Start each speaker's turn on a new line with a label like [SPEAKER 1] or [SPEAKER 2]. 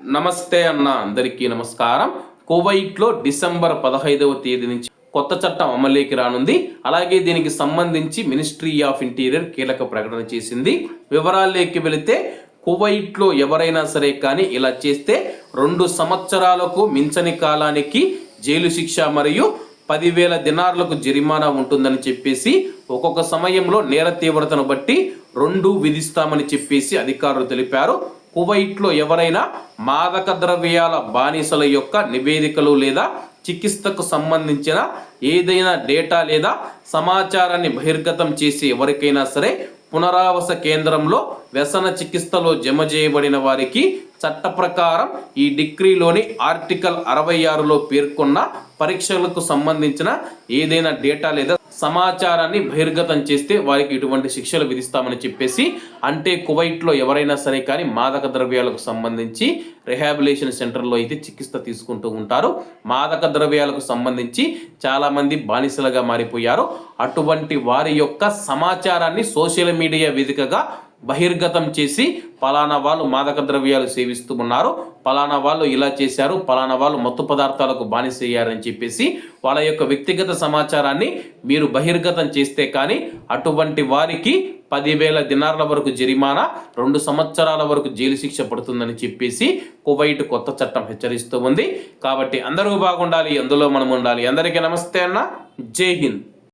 [SPEAKER 1] నమస్తే అన్న అందరికీ నమస్కారం. కువైట్లో డిసెంబర్ పదహైదవ తేదీ నుంచి కొత్త చట్టం అమలులోకి రానుంది. అలాగే దీనికి సంబంధించి మినిస్ట్రీ ఆఫ్ ఇంటీరియర్ కీలక ప్రకటన చేసింది. వివరాల్లోకి వెళితే కువైట్లో ఎవరైనా సరే కానీ ఇలా చేస్తే రెండు సంవత్సరాలకు మించని కాలానికి జైలు శిక్ష మరియు పదివేల దినార్లకు జరిమానా ఉంటుందని చెప్పేసి ఒక్కొక్క సమయంలో నేర తీవ్రతను బట్టి రెండు విధిస్తామని చెప్పేసి అధికారులు తెలిపారు. కువైట్లో ఎవరైనా మాదక ద్రవ్యాల బానిసల యొక్క నివేదికలు లేదా చికిత్సకు సంబంధించిన ఏదైనా డేటా లేదా సమాచారాన్ని బహిర్గతం చేసి ఎవరికైనా సరే పునరావాస కేంద్రంలో వ్యసన చికిత్సలో జమ చేయబడిన వారికి చట్ట ప్రకారం ఈ డిగ్రీలోని ఆర్టికల్ అరవై ఆరులో పేర్కొన్న పరీక్షలకు సంబంధించిన ఏదైనా డేటా లేదా సమాచారాన్ని బహిర్గతం చేస్తే వారికి ఇటువంటి శిక్షలు విధిస్తామని చెప్పేసి అంటే కువైట్లో ఎవరైనా సరే కానీ మాదక ద్రవ్యాలకు సంబంధించి రిహాబిలేషన్ సెంటర్లో అయితే చికిత్స తీసుకుంటూ ఉంటారు. మాదక ద్రవ్యాలకు సంబంధించి చాలామంది బానిసలుగా మారిపోయారు. అటువంటి వారి యొక్క సమాచారాన్ని సోషల్ మీడియా వేదికగా బహిర్గతం చేసి పలానా వాళ్ళు మాదక ద్రవ్యాలు సేవిస్తూ ఉన్నారు. పలానా వాళ్ళు ఇలా చేశారు. పలానా వాళ్ళు మత్తు పదార్థాలకు బానిసయ్యారని చెప్పేసి వాళ్ళ యొక్క వ్యక్తిగత సమాచారాన్ని మీరు బహిర్గతం చేస్తే కానీ అటువంటి వారికి పదివేల దినార్ల వరకు జరిమానా రెండు సంవత్సరాల వరకు జైలు శిక్ష పడుతుందని చెప్పేసి కువైట్ కొత్త చట్టం హెచ్చరిస్తూ ఉంది. కాబట్టి అందరూ బాగుండాలి అందులో మనం ఉండాలి. అందరికీ నమస్తే అన్న. జై హింద్.